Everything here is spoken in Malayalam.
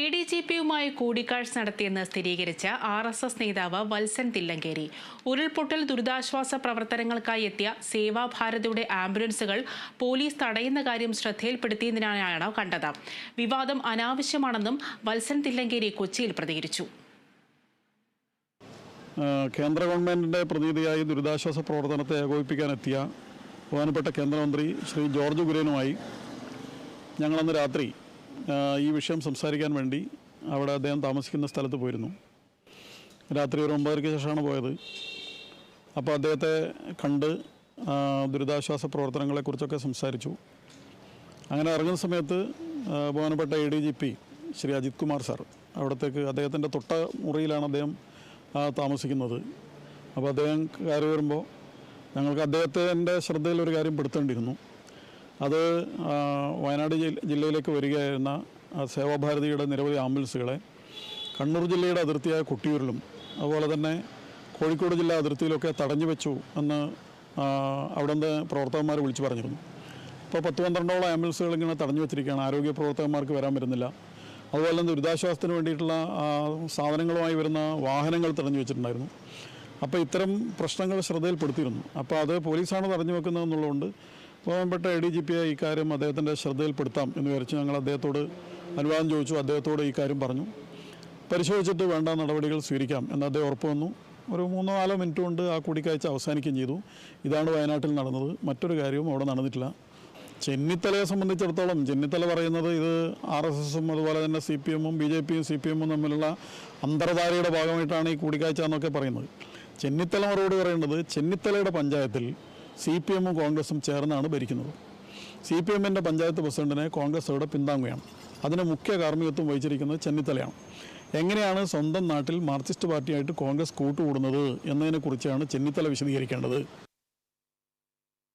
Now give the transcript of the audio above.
എ ഡി ജി പിയുമായി കൂടിക്കാഴ്ച നടത്തിയെന്ന് സ്ഥിരീകരിച്ച ആർ എസ് എസ് നേതാവ് വത്സൻ തില്ലങ്കേരി. ഉരുൾപൊട്ടൽ ദുരിതാശ്വാസ പ്രവർത്തനങ്ങൾക്കായി എത്തിയ സേവാഭാരതിയുടെ ആംബുലൻസുകൾ പോലീസ് തടയുന്ന കാര്യം ശ്രദ്ധയിൽപ്പെടുത്തിയതിനാണ് കണ്ടത്. വിവാദം അനാവശ്യമാണെന്നും വത്സൻ തില്ലങ്കേരി കൊച്ചിയിൽ പ്രതികരിച്ചു. കേന്ദ്ര ഗവൺമെന്റിന്റെ പ്രതിനിധിയായി ദുരിതാശ്വാസ പ്രവർത്തനത്തെ ഏകോപിപ്പിക്കാനെത്തിയ ബഹുമാനപ്പെട്ട കേന്ദ്രമന്ത്രി ശ്രീ ജോർജ് കുര്യനുമായി ഞങ്ങളന്ന് രാത്രി ഈ വിഷയം സംസാരിക്കാൻ വേണ്ടി അവിടെ അദ്ദേഹം താമസിക്കുന്ന സ്ഥലത്ത് പോയിരുന്നു. രാത്രി ഒരു ഒമ്പതരയ്ക്ക് ശേഷമാണ് പോയത്. അപ്പോൾ അദ്ദേഹത്തെ കണ്ട് ദുരിതാശ്വാസ പ്രവർത്തനങ്ങളെക്കുറിച്ചൊക്കെ സംസാരിച്ചു. അങ്ങനെ ഇറങ്ങുന്ന സമയത്ത് ബഹുമാനപ്പെട്ട A D G P Shri Ajith Kumar sir അവിടത്തേക്ക് അദ്ദേഹത്തിന്റെ തൊട്ട മുറിയിലാണ് അദ്ദേഹം താമസിക്കുന്നത്. അപ്പോൾ അദ്ദേഹം കയറി വരുമ്പോൾ ഞങ്ങൾക്ക് അദ്ദേഹത്തിന്റെ ശ്രദ്ധയിൽ ഒരു കാര്യം പെടുത്തേണ്ടിയിരുന്നു. അത് വയനാട് ജില്ല ജില്ലയിലേക്ക് വരികയായിരുന്ന സേവാഭാരതിയുടെ നിരവധി ആംബുലൻസുകളെ കണ്ണൂർ ജില്ലയുടെ അതിർത്തിയായ കൊട്ടിയൂരിലും അതുപോലെ തന്നെ കോഴിക്കോട് ജില്ലാ അതിർത്തിയിലൊക്കെ തടഞ്ഞു വെച്ചു എന്ന് ആ, അവിടുന്ന് പ്രവർത്തകന്മാർ വിളിച്ചു പറഞ്ഞിരുന്നു. ഇപ്പോൾ പത്ത് പന്ത്രണ്ടോളം ആംബുലൻസുകൾ ഇങ്ങനെ തടഞ്ഞു വെച്ചിരിക്കുകയാണ്. ആരോഗ്യ പ്രവർത്തകന്മാർക്ക് വരാൻ വരുന്നില്ല അതുപോലെ തന്നെ ദുരിതാശ്വാസത്തിന് വേണ്ടിയിട്ടുള്ള സാധനങ്ങളുമായി വരുന്ന വാഹനങ്ങൾ തടഞ്ഞു വെച്ചിട്ടുണ്ടായിരുന്നു. അപ്പോൾ ഇത്തരം പ്രശ്നങ്ങൾ ശ്രദ്ധയിൽപ്പെടുത്തിയിരുന്നു. അപ്പോൾ അത് പോലീസാണ് തടഞ്ഞു വെക്കുന്നത് എന്നുള്ളതുകൊണ്ട് ബഹുമാനപ്പെട്ട എ ഡി ജി പിയെ ഈ കാര്യം അദ്ദേഹത്തിന്റെ ശ്രദ്ധയിൽപ്പെടുത്താം എന്ന് വിചാരിച്ച് ഞങ്ങൾ അദ്ദേഹത്തോട് അനുവാദം ചോദിച്ചു. അദ്ദേഹത്തോട് ഈ കാര്യം പറഞ്ഞു. പരിശോധിച്ചിട്ട് വേണ്ട നടപടികൾ സ്വീകരിക്കാം എന്ന് അദ്ദേഹം ഉറപ്പ് വന്നു. ഒരു മൂന്നോ നാലോ മിനിറ്റ് കൊണ്ട് ആ കൂടിക്കാഴ്ച അവസാനിക്കുകയും ചെയ്തു. ഇതാണ് വയനാട്ടിൽ നടന്നത്. മറ്റൊരു കാര്യവും അവിടെ നടന്നിട്ടില്ല. ചെന്നിത്തലയെ സംബന്ധിച്ചിടത്തോളം ചെന്നിത്തല പറയുന്നത് ഇത് ആർ എസ് എസും അതുപോലെ തന്നെ സി പി എമ്മും ബി ജെ പിയും സി പി എമ്മും തമ്മിലുള്ള അന്തർധാരയുടെ ഭാഗമായിട്ടാണ് ഈ കൂടിക്കാഴ്ച എന്നൊക്കെ പറയുന്നത്. ചെന്നിത്തല മറുപടി പറയുന്നത് ചെന്നിത്തലയുടെ പഞ്ചായത്തിൽ സി പി എമ്മും കോൺഗ്രസും ചേർന്നാണ് ഭരിക്കുന്നത്. സി പി എമ്മിന്റെ പഞ്ചായത്ത് പ്രസിഡന്റിനെ കോൺഗ്രസ് അവിടെ പിന്താങ്ങുകയാണ്. അതിന് മുഖ്യ കാർമ്മികത്വം വഹിച്ചിരിക്കുന്നത് ചെന്നിത്തലയാണ്. എങ്ങനെയാണ് സ്വന്തം നാട്ടിൽ മാർക്സിസ്റ്റ് പാർട്ടിയായിട്ട് കോൺഗ്രസ് കൂട്ടുകൂടുന്നത് എന്നതിനെക്കുറിച്ചാണ് ചെന്നിത്തല വിശദീകരിക്കേണ്ടത്.